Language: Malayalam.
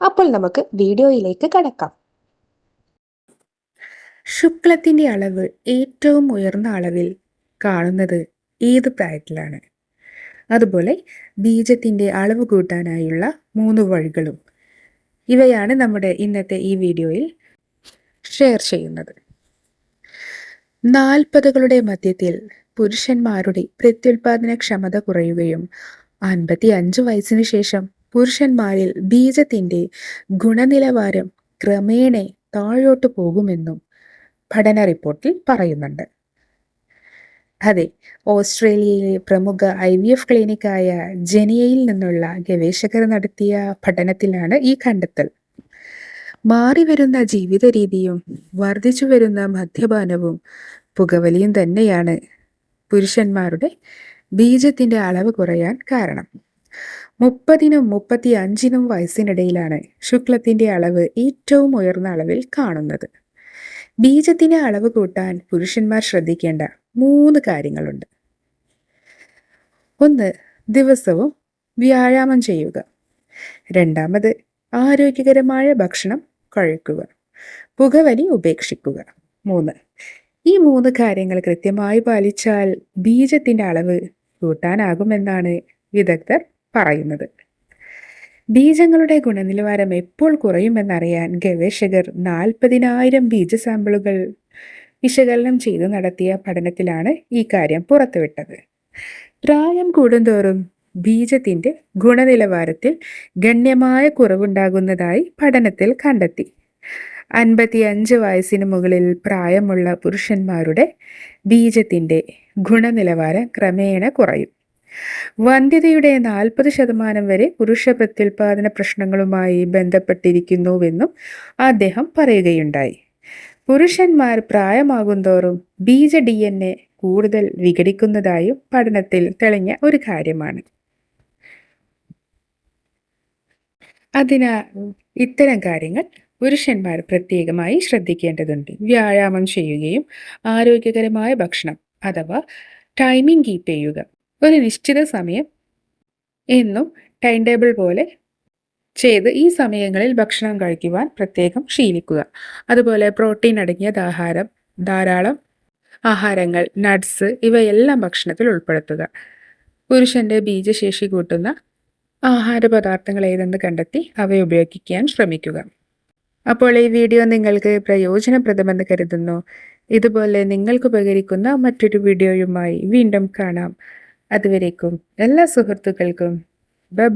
അപ്പോൾ നമുക്ക് വീഡിയോയിലേക്ക് കടക്കാം. ശുക്ലത്തിന്റെ അളവ് ഏറ്റവും ഉയർന്ന അളവിൽ കാണുന്നത് ഏത് പ്രായത്തിലാണ്? അതുപോലെ ബീജത്തിന്റെ അളവ് കൂട്ടാനായുള്ള മൂന്ന് വഴികളും ഇവയാണ് നമ്മുടെ ഇന്നത്തെ ഈ വീഡിയോയിൽ ഷെയർ ചെയ്യുന്നത്. നാൽപ്പതുകളുടെ മധ്യത്തിൽ പുരുഷന്മാരുടെ പ്രത്യുൽപാദന ക്ഷമത കുറയുകയും അൻപത്തി അഞ്ച് വയസ്സിന് ശേഷം പുരുഷന്മാരിൽ ബീജത്തിന്റെ ഗുണനിലവാരം ക്രമേണ താഴോട്ട് പോകുമെന്നും പഠന റിപ്പോർട്ടിൽ പറയുന്നുണ്ട്. അതെ ഓസ്ട്രേലിയയിലെ പ്രമുഖ ഐ വി എഫ് ക്ലിനിക്കായ ജെനിയയിൽ നിന്നുള്ള ഗവേഷകർ നടത്തിയ പഠനത്തിലാണ് ഈ കണ്ടെത്തൽ. മാറി വരുന്ന ജീവിത രീതിയും വർദ്ധിച്ചു വരുന്ന മദ്യപാനവും പുകവലിയും തന്നെയാണ് പുരുഷന്മാരുടെ ബീജത്തിന്റെ അളവ് കുറയാൻ കാരണം. മുപ്പതിനും മുപ്പത്തി അഞ്ചിനും വയസ്സിനിടയിലാണ് ശുക്ലത്തിന്റെ അളവ് ഏറ്റവും ഉയർന്ന അളവിൽ കാണുന്നത്. ബീജത്തിന്റെ അളവ് കൂട്ടാൻ പുരുഷന്മാർ ശ്രദ്ധിക്കേണ്ട മൂന്ന് കാര്യങ്ങളുണ്ട്. ഒന്ന് ദിവസവും വ്യായാമം ചെയ്യുക. രണ്ടാമത് ആരോഗ്യകരമായ ഭക്ഷണം കഴിക്കുക. പുകവലി ഉപേക്ഷിക്കുക. മൂന്ന് ഈ മൂന്ന് കാര്യങ്ങൾ കൃത്യമായി പാലിച്ചാൽ ബീജത്തിന്റെ അളവ് കൂട്ടാനാകുമെന്നാണ് വിദഗ്ധർ പറയുന്നത്. ബീജങ്ങളുടെ ഗുണനിലവാരം എപ്പോൾ കുറയുമെന്നറിയാൻ ഗവേഷകർ നാൽപ്പതിനായിരം ബീജ സാമ്പിളുകൾ വിശകലനം ചെയ്തു നടത്തിയ പഠനത്തിലാണ് ഈ കാര്യം പുറത്തുവിട്ടത്. പ്രായം കൂടുന്തോറും ബീജത്തിന്റെ ഗുണനിലവാരത്തിൽ ഗണ്യമായ കുറവുണ്ടാകുന്നതായി പഠനത്തിൽ കണ്ടെത്തി. അൻപത്തിയഞ്ച് വയസ്സിന് മുകളിൽ പ്രായമുള്ള പുരുഷന്മാരുടെ ബീജത്തിന്റെ ഗുണനിലവാരം ക്രമേണ കുറയും. വന്ധ്യതയുടെ നാൽപ്പത് ശതമാനം വരെ പുരുഷ പ്രത്യുൽപാദന പ്രശ്നങ്ങളുമായി ബന്ധപ്പെട്ടിരിക്കുന്നുവെന്നും അദ്ദേഹം പറയുകയുണ്ടായി. പുരുഷന്മാർ പ്രായമാകുന്തോറും ബീജ ഡി എൻ എ കൂടുതൽ വിഘടിക്കുന്നതായും പഠനത്തിൽ തെളിഞ്ഞ ഒരു കാര്യമാണ്. അതിനാൽ ഇത്തരം കാര്യങ്ങൾ പുരുഷന്മാർ പ്രത്യേകമായി ശ്രദ്ധിക്കേണ്ടതുണ്ട്. വ്യായാമം ചെയ്യുകയും ആരോഗ്യകരമായ ഭക്ഷണം അഥവാ ടൈമിംഗ് കീപ്പ് ചെയ്യുക. ഒരു നിശ്ചിത സമയം എന്നും ടൈം ടേബിൾ പോലെ ചെയ്ത് ഈ സമയങ്ങളിൽ ഭക്ഷണം കഴിക്കുവാൻ പ്രത്യേകം ശീലിക്കുക. അതുപോലെ പ്രോട്ടീൻ അടങ്ങിയ ആഹാരം ധാരാളം ആഹാരങ്ങൾ നട്ട്സ് ഇവയെല്ലാം ഭക്ഷണത്തിൽ ഉൾപ്പെടുത്തുക. പുരുഷന്റെ ബീജശേഷി കൂട്ടുന്ന ആഹാര പദാർത്ഥങ്ങൾ ഏതെന്ന് കണ്ടെത്തി അവ ഉപയോഗിക്കാൻ ശ്രമിക്കുക. അപ്പോൾ ഈ വീഡിയോ നിങ്ങൾക്ക് പ്രയോജനപ്രദമെന്ന് കരുതുന്നു. ഇതുപോലെ നിങ്ങൾക്ക് ഉപകരിക്കുന്ന മറ്റൊരു വീഡിയോയുമായി വീണ്ടും കാണാം. അതുവരേക്കും എല്ലാ സുഹൃത്തുക്കൾക്കും. ബ